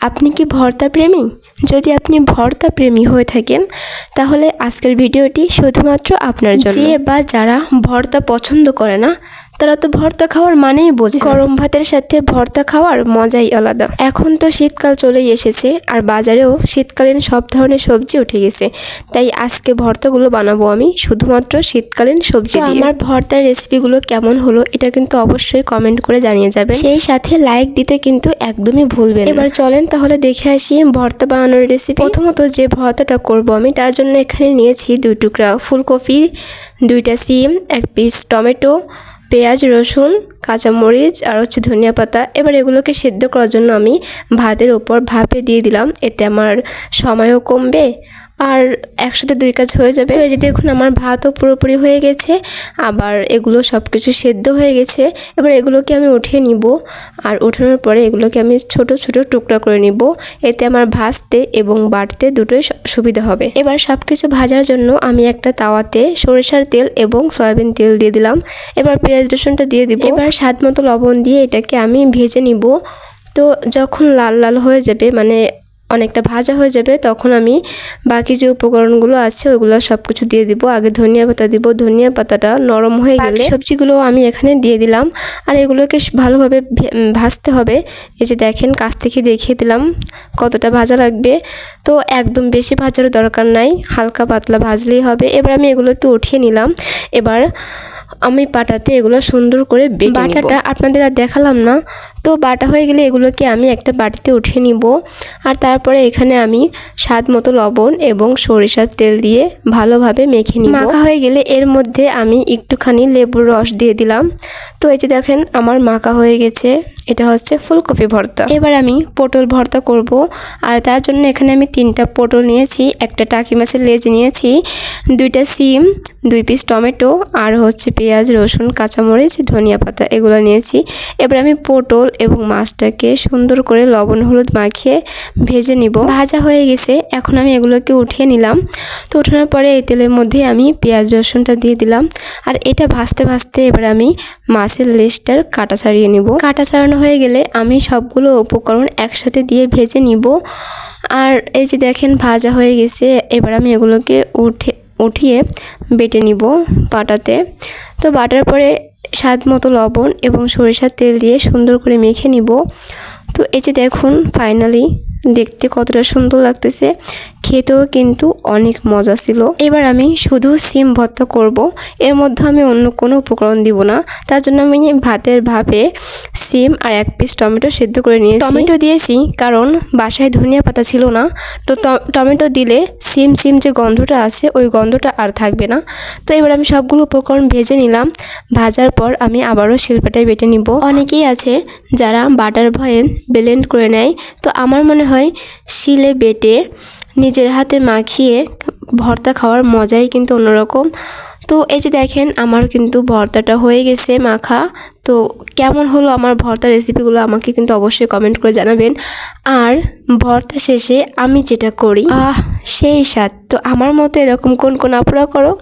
আপনি কি ভর্তা প্রেমী? যদি আপনি ভর্তা প্রেমী হয়ে থাকেন, তাহলে আজকের ভিডিওটি শুধুমাত্র আপনার জন্য। যে বা যারা ভর্তা পছন্দ করে না তারা তো ভর্তা খাওয়ার মানেই বোঝে গরম ভাতের সাথে ভর্তা খাওয়ার মজাই আলাদা। এখন তো শীতকাল চলেই এসেছে আর বাজারেও শীতকালীন সব ধরনের সবজি উঠে গেছে। তাই আজকে ভর্তাগুলো বানাবো আমি শুধুমাত্র শীতকালীন সবজি দিয়ে। আমার ভর্তার রেসিপিগুলো কেমন হলো এটা কিন্তু অবশ্যই কমেন্ট করে জানিয়ে যাবেন। সেই সাথে লাইক দিতে কিন্তু একদমই ভুলবেন এবার চলেন তাহলে দেখে আসি ভর্তা বানানোর রেসিপি প্রথমত যে ভর্তাটা করব আমি তার জন্য এখানে নিয়েছি দুই টুকরা ফুলকপি দুইটা সিম এক পিস টমেটো পেঁয়াজ, রসুন, কাঁচামরিচ আর হচ্ছে ধনিয়া পাতা। এবার এগুলোকে সেদ্ধ করার জন্য আমি ভাতের ওপর ভাপে দিয়ে দিলাম। এতে আমার সময়ও কমবে আর একসাথে দুই কাজ হয়ে যাবে। তো এই যে দেখুন, আমার ভাতও পুরোপুরি হয়ে গেছে, আবার এগুলো সব কিছু সেদ্ধ হয়ে গেছে। এবার এগুলোকে আমি উঠিয়ে নিব, আর ওঠানোর পরে এগুলোকে আমি ছোট ছোট টুকরা করে নিব। এতে আমার ভাজতে এবং বাটতে দুটোই সুবিধা হবে। এবার সব কিছু ভাজার জন্য আমি একটা তাওয়াতে সরিষার তেল এবং সয়াবিন তেল দিয়ে দিলাম। এবার পেঁয়াজ রসুনটা দিয়ে দিব। এবার স্বাদ মতো লবণ দিয়ে এটাকে আমি ভেজে নিব। তো যখন লাল লাল হয়ে যাবে মানে অনেকটা ভাজা হয়ে যাবে তখন আমি বাকি যে উপকরণগুলো আছে ওইগুলো সব কিছু দিয়ে দিব। আগে ধনিয়া পাতা দিব। ধনিয়া পাতাটা নরম হয়ে গেলে সবজিগুলো আমি এখানে দিয়ে দিলাম। আর এগুলোকে ভালোভাবে ভাজতে হবে। এই যে দেখেন কাছ থেকে দেখিয়ে দিলাম কতটা ভাজা লাগবে। তো একদম বেশি ভাজার দরকার নাই হালকা পাতলা ভাজলেই হবে। এবার আমি এগুলোকে উঠিয়ে নিলাম। এবার আমি পাটাতে এগুলো সুন্দর করে বেটে বাটাটা আপনাদের আর দেখালাম না। তো বাটা হয়ে গেলে এগুলোকে আমি একটা বাটিতে উঠিয়ে নিব। আর তারপরে এখানে আমি স্বাদ মতো লবণ এবং সরিষার তেল দিয়ে ভালোভাবে মেখে নিব। মাখা হয়ে গেলে এর মধ্যে আমি একটুখানি লেবুর রস দিয়ে দিলাম। তো এই যে দেখেন আমার মাখা হয়ে গেছে। এটা হচ্ছে ফুলকপি ভর্তা। এবার আমি পটল ভর্তা করব। আর তার জন্য এখানে আমি তিনটা পটল নিয়েছি, একটা টাকি মাছের লেজ নিয়েছি, দুইটা সিম, দুই পিস টমেটো, আর হচ্ছে পেঁয়াজ, রসুন, কাঁচামরিচ, ধনিয়া পাতা এগুলো নিয়েছি। এবার আমি পটল এবং মাছটাকে সুন্দর করে লবণ হলুদ মাখিয়ে ভেজে নিব। ভাজা হয়ে গেছে, এখন আমি এগুলোকে উঠিয়ে নিলাম। তো ওঠানোর পরে এই তেলের মধ্যে আমি পেঁয়াজ, রসুনটা দিয়ে দিলাম। আর এটা ভাজতে ভাজতে এবার আমি মাছের লেজটার কাটা ছাড়িয়ে নিব। কাটা ছাড়ানো হয়ে গেলে আমি সবগুলো উপকরণ একসাথে দিয়ে ভেজে নিব। আর এই যে দেখেন ভাজা হয়ে গেছে, এবার আমি এগুলোকে উঠে, উঠিয়ে বেটে নিব পাটাতে তো বাটার পরে স্বাদ মতো লবণ এবং সরিষার তেল দিয়ে সুন্দর করে মেখে নিব। তো এই যে দেখুন ফাইনালি দেখতে কতটা সুন্দর লাগতেছে। খেতেও কিন্তু অনেক মজা ছিল। এবার আমি শুধু সিম ভর্তা করব। এর মধ্যে আমি অন্য কোনো উপকরণ দিব না। তার জন্য আমি ভাতের ভাপে সিম আর এক পিস টমেটো সেদ্ধ করে নিয়েছি। টমেটো দিয়েছি কারণ বাসায় ধনিয়া পাতা ছিল না। তো টমেটো দিলে সিম সিম যে গন্ধটা আছে, ওই গন্ধটা আর থাকবে না। তো এবার আমি সবগুলো উপকরণ ভেজে নিলাম। ভাজার পর আমি আবারও শিল্পাটায় বেটে নিব। অনেকেই আছে যারা বাটার ভয়ে ব্লেন্ড করে নেয়। তো আমার মনে হয় শিলে বেটে নিজের হাতে মাখিয়ে ভর্তা খাওয়ার মজাই কিন্তু অন্যরকম। তো এই যে দেখেন, আমার কিন্তু ভর্তাটা হয়ে গেছে মাখা। তো কেমন হলো আমার ভর্তা রেসিপিগুলো আমাকে কিন্তু অবশ্যই কমেন্ট করে জানাবেন। আর ভর্তা শেষে আমি যেটা করি, আহ, সেই স্বাদ। তো আমার মতো এরকম কোন কোন আপুরা করো।